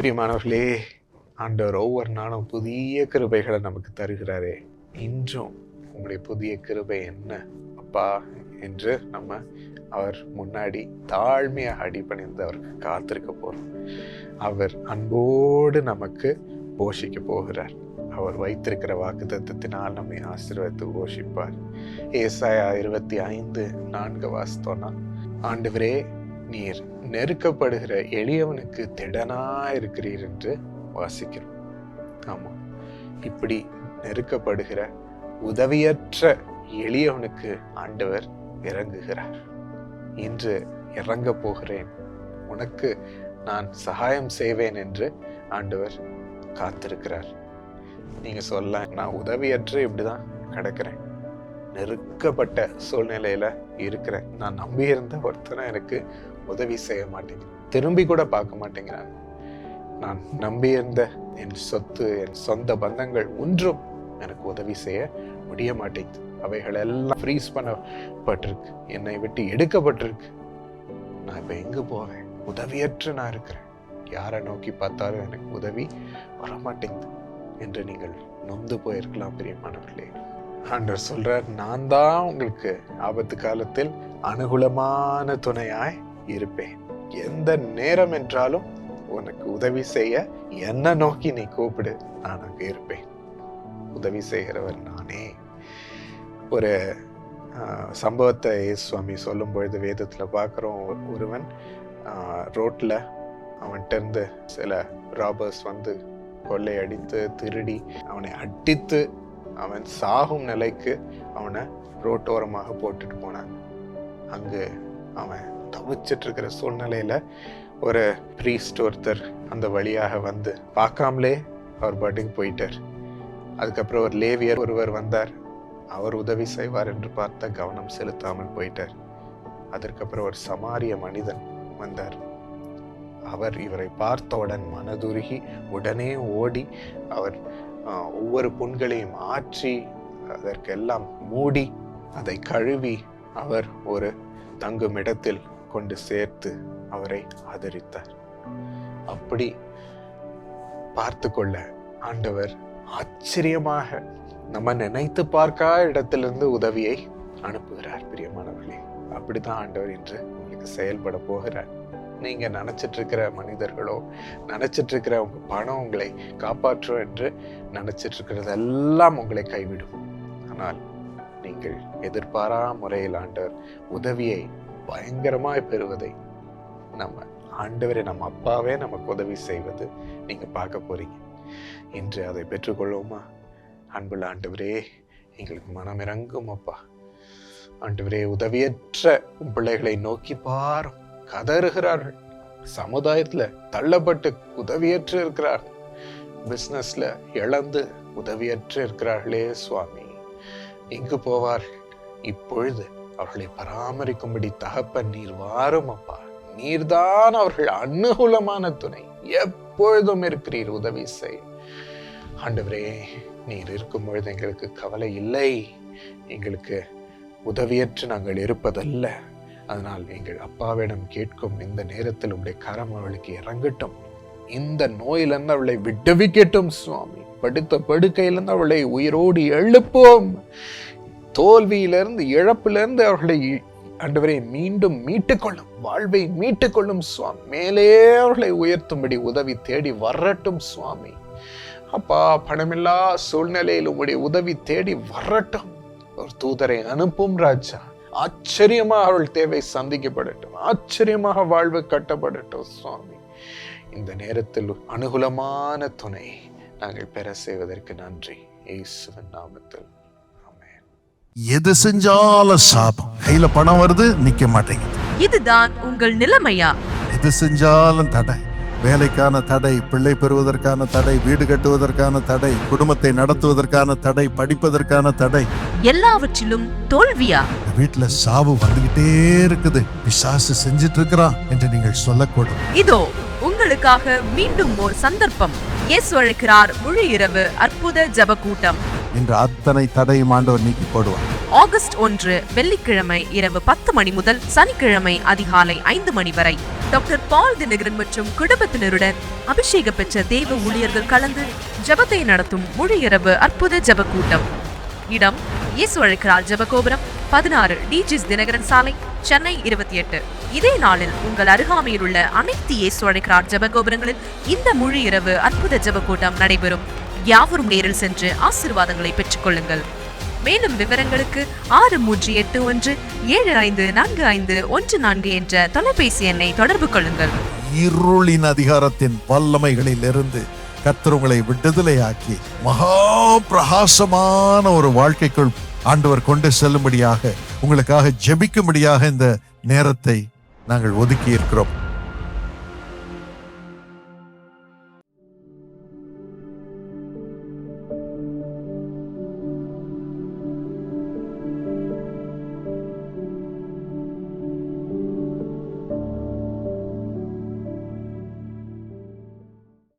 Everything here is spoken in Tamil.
பிரியமானவர்களே ஆண்டவர் ஒவ்வொரு நாளும் புதிய கிருபைகளை நமக்கு தருகிறாரே. இன்றும் உங்களுடைய புதிய கிருபை என்ன? அப்பா என்று நம்ம அவர் முன்னாடி தாழ்மையாக அடிப்பணிந்து அவருக்கு காத்திருக்க போகிறோம் அவர் அன்போடு நமக்கு போஷிக்க போகிறார். அவர் வைத்திருக்கிற வாக்கு தத்துவத்தினால் நம்மை ஆசீர்வதித்து போஷிப்பார். ஏசாயா இருபத்தி ஐந்து நான்கு வாசித்தோன்னா ஆண்டவரே நீர் நெருக்கப்படுகிற எளியவனுக்கு திடனா இருக்கிறீர் என்று வாசிக்கிறோம். ஆமாம் இப்படி நெருக்கப்படுகிற உதவியற்ற எளியவனுக்கு ஆண்டவர் இறங்குகிறார். இன்று இறங்க போகிறேன். உனக்கு நான் சகாயம் செய்வேன் என்று ஆண்டவர் காத்திருக்கிறார். நீங்கள் சொல்ல நான் உதவியற்று இப்படிதான் கிடக்கிறேன். நெருக்கப்பட்ட சூழ்நிலையில இருக்கிறேன். நான் நம்பியிருந்த ஒருத்தனை எனக்கு உதவி செய்ய மாட்டேங்கிறேன் திரும்பி கூட பார்க்க மாட்டேங்கிறாங்க. நான் நம்பியிருந்த என் சொத்து என் சொந்த பந்தங்கள் ஒன்றும் எனக்கு உதவி செய்ய முடிய மாட்டேங்குது. அவைகள் எல்லாம் ஃப்ரீஸ் பண்ணப்பட்டிருக்கு. என்னை விட்டு எடுக்கப்பட்டிருக்கு. நான் இப்போ எங்கே போவேன்? உதவியற்று நான் இருக்கிறேன். யாரை நோக்கி பார்த்தாலும் எனக்கு உதவி வர மாட்டேங்குது என்று நீங்கள் நொந்து போயிருக்கலாம் பிரியமானவர்களே. ஆண்டவர் சொல்றார் நான் தான் உங்களுக்கு ஆபத்து காலத்தில் அனுகூலமான துணையாய் இருப்பேன். எந்த நேரம் என்றாலும் உனக்கு உதவி செய்ய என்ன நோக்கி நீ கூப்பிடு நான் அங்கே இருப்பேன். உதவி செய்கிறவர் நானே. ஒரு சம்பவத்தை சுவாமி சொல்லும் பொழுது வேதத்தில் பார்க்குறோம். ஒருவன் ரோட்டில் அவன்கிட்டருந்து சில ராபர்ஸ் வந்து கொள்ளையடித்து திருடி அவனை அடித்து அவன் சாகும் நிலைக்கு அவனை ரோட்டோரமாக போட்டுட்டு போனான். அங்கு அவன் தவிச்சிட்டு இருக்கிற சூழ்நிலையில ஒரு ப்ரீஸ்ட் ஒருத்தர் அந்த வழியாக வந்து பார்க்காமலே அவர் பாட்டுக்கு போயிட்டார். அதுக்கப்புறம் ஒரு லேவியர் ஒருவர் வந்தார். அவர் உதவி செய்வார் என்று பார்த்த கவனம் செலுத்தாமல் போயிட்டார். அதற்கப்புறம் ஒரு சமாரிய மனிதன் வந்தார். அவர் இவரை பார்த்தவுடன் மனதுருகி உடனே ஓடி அவர் ஒவ்வொரு புண்களையும் ஆற்றி அதற்கெல்லாம் மூடி அதை கழுவி அவர் ஒரு தங்கும் இடத்தில் கொண்டு சேர்த்து அவரை ஆதரித்தார். அப்படி பார்த்து கொள்ள ஆண்டவர் ஆச்சரியமாக நம்ம நினைத்து பார்க்கா இடத்திலிருந்து உதவியை அனுப்புகிறார் பிரியமானவர்களே. அப்படிதான் ஆண்டவர் இன்று உங்களுக்கு செயல்பட போகிறார். நீங்கள் நினச்சிட்ருக்கிற மனிதர்களோ நினச்சிட்ருக்கிற உங்கள் பணம் உங்களை காப்பாற்றும் என்று நினச்சிட்டுருக்கிறதெல்லாம் உங்களை கைவிடும். ஆனால் நீங்கள் எதிர்பாரா முறையில் ஆண்டவர் உதவியை பயங்கரமாய் பெறுவதை நம்ம ஆண்டவரை நம்ம அப்பாவே நமக்கு உதவி செய்வது நீங்கள் பார்க்க போகிறீங்க இன்று அதை பெற்றுக்கொள்வோமா? அன்புள்ள ஆண்டவரே எங்களுக்கு மனம் இறங்கும் அப்பா. ஆண்டவரே உதவியற்ற பிள்ளைகளை நோக்கி பாரும். கதறுகிறார்கள். சமுதாயத்துல தள்ளப்பட்டு உதவியற்று இருக்கிறார்கள் பிஸ்னஸில் இழந்து உதவியற்று இருக்கிறார்களே சுவாமி. எங்கு போவார்கள் இப்பொழுது அவர்களை பராமரிக்கும்படி தகப்பன் நீர் வாரும் அப்பா. நீர்தான் அவர்கள் அனுகூலமான துணை. எப்பொழுதும் இருக்கிறீர் உதவி செய். ஆண்டவரே நீர் இருக்கும் பொழுது எங்களுக்கு கவலை இல்லை. எங்களுக்கு உதவியற்று நாங்கள் இருப்பதல்ல. அதனால் எங்கள் அப்பாவிடம் கேட்கும் இந்த நேரத்தில் உடைய கரம் அவளுக்கு இறங்கட்டும். இந்த நோயிலிருந்து அவளை விடுவிக்கட்டும் சுவாமி. படுத்த படுக்கையிலிருந்து அவளை உயிரோடு எழுப்போம். தோல்வியிலிருந்து இழப்பிலிருந்து அவர்களை ஆண்டவரை மீண்டும் மீட்டுக்கொள்ளும் வாழ்வை மீட்டுக்கொள்ளும் சுவாமி. மேலே அவர்களை உயர்த்தும்படி உதவி தேடி வரட்டும் சுவாமி. அப்பா பணமில்லா சூழ்நிலையில் உங்களுடைய உதவி தேடி வரட்டும். ஒரு தூதரை அனுப்பும் ராஜா. ஆச்சரியமா அவள் தேவை சந்திக்கப்படட்டும். ஆச்சரியமாக வாழ்வு கட்டப்படட்டும் சுவாமி. இந்த நேரத்தில் அனுகூலமான துணை நாங்கள் பெற செய்வதற்கு நன்றி. இயேசுவின் நாமத்தில். ஆமென். எது செஞ்சாலும் சாபம். கையில பணம் வருது நிக்க மாட்டேங்குது. இதுதான் உங்கள் நிலைமையா? எது செஞ்சாலும் தடை. வேலைக்கான தடை பிள்ளை பெறுவதற்கான தடை வீடு கட்டுவதற்கான தடை குடும்பத்தை நடத்துவதற்கான தடை படிப்பதற்கான தடை. எல்லாவற்றிலும் தோல்வியா? வீட்டுல சாவு வந்துகிட்டே இருக்குது. பிசாசு செஞ்சிட்டு இருக்கிறான் என்று நீங்கள் சொல்லக்கூடும். இதோ உங்களுக்காக மீண்டும் ஓர் சந்தர்ப்பம். இயேசு அழைக்கிறார் முழு இரவு அற்புத ஜெப கூட்டம் இன்று அத்தனை தடையும் ஆண்டவர் நீக்கி போடுவார். ஆகஸ்ட் ஒன்று வெள்ளிக்கிழமை இரவு பத்து மணி முதல் சனிக்கிழமை அதிகாலை ஐந்து மணி வரை. டாக்டர் பால் தினகரன் மற்றும் குடும்பத்தினருடன் அபிஷேக பெற்ற தேவ ஊழியர்கள் கலந்து ஜெபத்தை நடத்தும் முழு இரவு அற்புத ஜெப கூட்டம் இடம் இயேசு அழைக்கிறார். ஜபகோபுரம் பதினாறு. டிஜிஸ் தினகரன் சாலை சென்னை இருபத்தி எட்டு. இதே நாளில் உங்கள் அருகாமையில் உள்ள அனைத்து இயேசு அழைக்கிறார் ஜபகோபுரங்களில் இந்த முழு இரவு அற்புத ஜெப கூட்டம் நடைபெறும். யாவரும் நேரில் சென்று ஆசீர்வாதங்களை பெற்றுக்கொள்ளுங்கள். மேலும் விவரங்களுக்கு ஆறு மூன்று எட்டு ஒன்று ஏழு ஐந்து நான்கு ஐந்து ஒன்று நான்கு என்ற தொலைபேசி எண்ணை தொடர்பு கொள்ளுங்கள். இருளின் அதிகாரத்தின் வல்லமைகளில் இருந்து விடுதலை உங்களை விடுதலையாக்கி மகா பிரகாசமான ஒரு வாழ்க்கைக்குள் ஆண்டவர் கொண்டு செல்லும்படியாக உங்களுக்காக ஜெபிக்கும்படியாக இந்த நேரத்தை நாங்கள் ஒதுக்கி இருக்கிறோம்